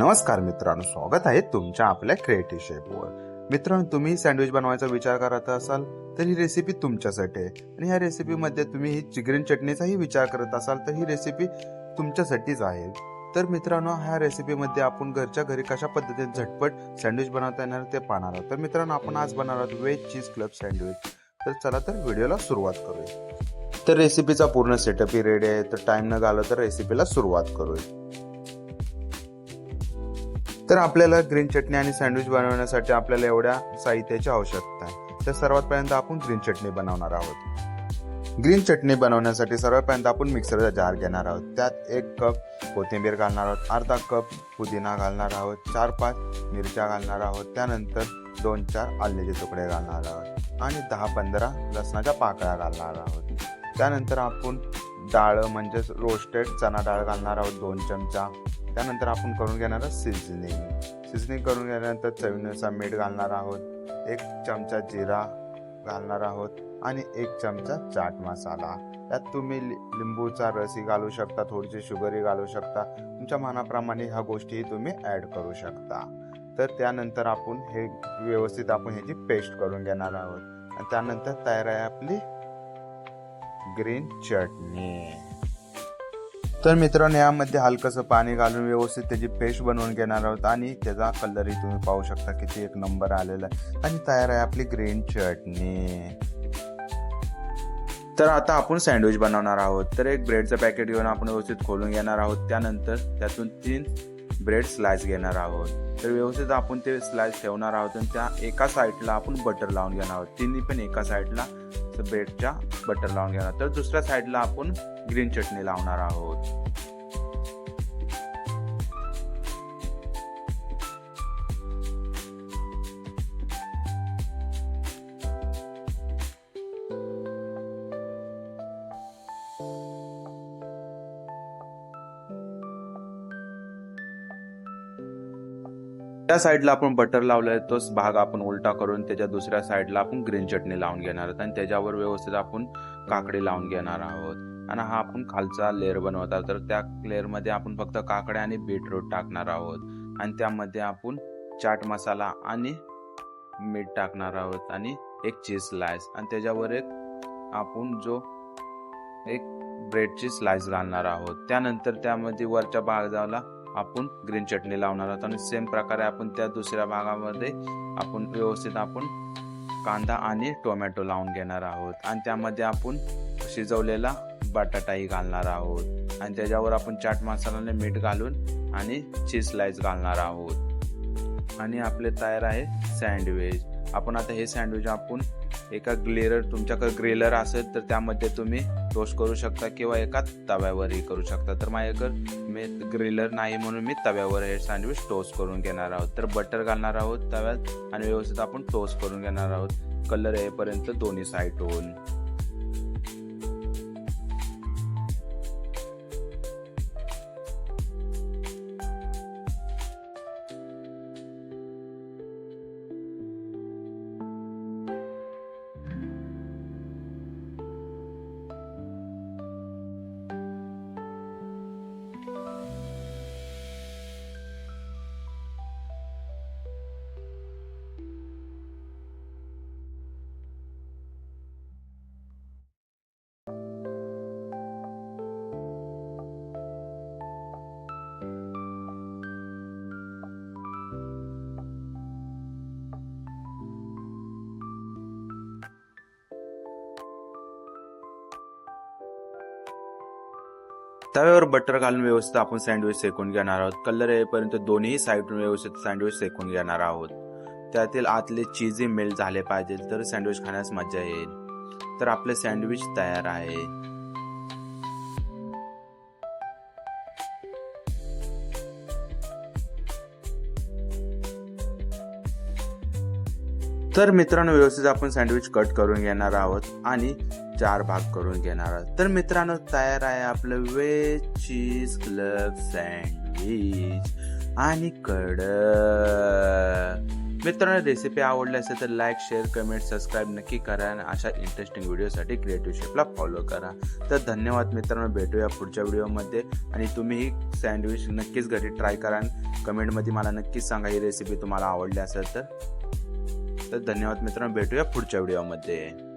नमस्कार मित्रांनो स्वागत आहे तुमच्या आपल्या क्रिएटिव्ह शेपवर मित्रांनो तुम्ही सँडविच बनवायचा विचार करत असाल तर ही रेसिपी तुमच्यासाठी आहे. आणि ह्या रेसिपीमध्ये तुम्ही ही चिग्रीन चटणीचाही विचार करत असाल तर ही रेसिपी तुमच्यासाठीच आहे. तर मित्रांनो ह्या रेसिपीमध्ये आपण घरच्या घरी कशा पद्धतीने झटपट सँडविच बनवता येणार ते पाहणार आहोत. तर मित्रांनो आपण आज बनवणार आहोत व्हेज चीज क्लब सँडविच तर चला तर व्हिडिओला सुरुवात करूया. तर रेसिपीचा पूर्ण सेटअपही रेडी आहे. तर टाइम न घालवता रेसिपीला सुरुवात करूया. तर आपल्याला ग्रीन चटणी आणि सँडविच बनवण्यासाठी आपल्याला एवढ्या साहित्याची आवश्यकता आहे. तर सर्वात पहिल्यांदा आपण ग्रीन चटणी बनवणार आहोत. ग्रीन चटणी बनवण्यासाठी सर्वात पहिल्यांदा आपण मिक्सरचा जार घेणार आहोत. त्यात एक कप कोथिंबीर घालणार आहोत अर्धा कप पुदिना घालणार आहोत चार पाच मिरच्या घालणार आहोत त्यानंतर दोन चार आल्याचे तुकडे घालणार आहोत आणि दहा पंधरा लसणाच्या पाकळ्या घालणार आहोत. त्यानंतर आपण डाळ म्हणजेच रोस्टेड चणा डाळ घालणार आहोत दोन चमचा. त्यानंतर आपण करून घेणार आहोत सिझनिंग सिझनिंग करून घेतल्यानंतर चवीनुसार मीठ घालणार आहोत एक चमचा जिरा घालणार आहोत आणि एक चमचा चाट मसाला. त्यात तुम्ही लि- लिंबूचा रसही घालू शकता थोडीशी शुगरही घालू शकता. तुमच्या मनाप्रमाणे ह्या गोष्टीही तुम्ही ॲड करू शकता. तर त्यानंतर आपण हे व्यवस्थित आपण ह्याची पेस्ट करून घेणार आहोत. आणि त्यानंतर तयार आहे आपली ग्रीन चटणी. तर मित्रांनो यामध्ये हलकंसं पाणी घालून व्यवस्थित त्याची पेस्ट बनवून घेणार आहोत आणि त्याचा कलरही तुम्ही पाहू शकता किती एक नंबर आलेला आहे. आणि तयार आहे आपली ग्रीन चटणी. तर आता आपण सँडविच बनवणार आहोत. तर एक ब्रेडचं पॅकेट घेऊन आपण व्यवस्थित खोलून घेणार आहोत. त्यानंतर त्यातून तीन ब्रेड स्लाइस घेणार आहोत. तर व्यवस्थित आपण ते स्लाइस ठेवणार आहोत आणि त्या एका साईडला आपण बटर लावून घेणार आहोत. तिन्ही पण एका साईडला ब्रेडच्या बटर लावून घेणार. तर दुसऱ्या साईडला आपण ग्रीन चटणी लावणार आहोत. त्या साईडला आपण बटर लावलंय तोच भाग आपण उलटा करून त्याच्या दुसऱ्या साईडला आपण ग्रीन चटणी लावून घेणार आहोत आणि त्याच्यावर व्यवस्थित आपण काकडी लावून घेणार आहोत. आणि हा आपण खालचा लेअर बनवता तर त्या लेअरमध्ये आपण फक्त काकड्या आणि बीटरूट टाकणार आहोत. आणि त्यामध्ये आपण चाट मसाला आणि मीठ टाकणार आहोत आणि एक चीज स्लाइस आणि त्याच्यावर एक आपण जो एक ब्रेडची स्लाइस घालणार आहोत. त्यानंतर त्यामध्ये वरच्या भागाला आपण ग्रीन चटणी लावणार आहोत. आणि सेम प्रकारे आपण त्या दुसऱ्या भागामध्ये आपण व्यवस्थित आपण कांदा आणि टोमॅटो लावून घेणार आहोत. आणि त्यामध्ये आपण शिजवलेला बटाटाही घालणार आहोत. आणि त्याच्यावर आपण चाट मसाल्याने मीठ घालून आणि चीज स्लाइस घालणार आहोत. आणि आपले तयार आहे सँडविच आपण आता हे सँडविच आपण एका ग्लेरर तुमच्याकडे ग्रेलर असेल तर त्यामध्ये तुम्ही टोस्ट करू शकता किंवा एका तव्यावरही करू शकता. तर माझ्याकडे मी ग्रेलर नाही म्हणून मी तव्यावर हे सँडविच टोस्ट करून घेणार आहोत. तर बटर घालणार आहोत तव्यात आणि व्यवस्थित आपण टोस्ट करून घेणार आहोत. कलर येईपर्यंत दोन्ही साईडहून तव्यावर बटर घालून व्यवस्थित आपण सँडविच सेकून घेणार आहोत. कलर येईपर्यंत दोन्ही साईडून व्यवस्थित सँडविच सेकून घेणार आहोत. त्यातील आतले चीजही मेल्ट झाले पाहिजे तर सँडविच खाण्यास मजा येईल. तर आपले सँडविच तयार आहे. तर मित्रांनो व्यवस्थित आपण सँडविच कट करून घेणार आहोत. आणि चार भाग करून घेणार आहोत. तर मित्रांनो तयार आहे आपलं वेज चीज क्लब सँडविच आणि कड मित्रांनो रेसिपी आवडली असेल तर लाईक शेअर कमेंट सबस्क्राईब नक्की करा आणि अशा इंटरेस्टिंग व्हिडिओसाठी क्रिएटिव्ह शेपला फॉलो करा. तर धन्यवाद मित्रांनो भेटूया पुढच्या व्हिडिओमध्ये आणि तुम्हीही सँडविच नक्कीच घरी ट्राय करा आणि कमेंटमध्ये मला नक्कीच सांगा ही रेसिपी तुम्हाला आवडली असेल तर. तर धन्यवाद मित्रांनो भेटूया पुढच्या व्हिडिओमध्ये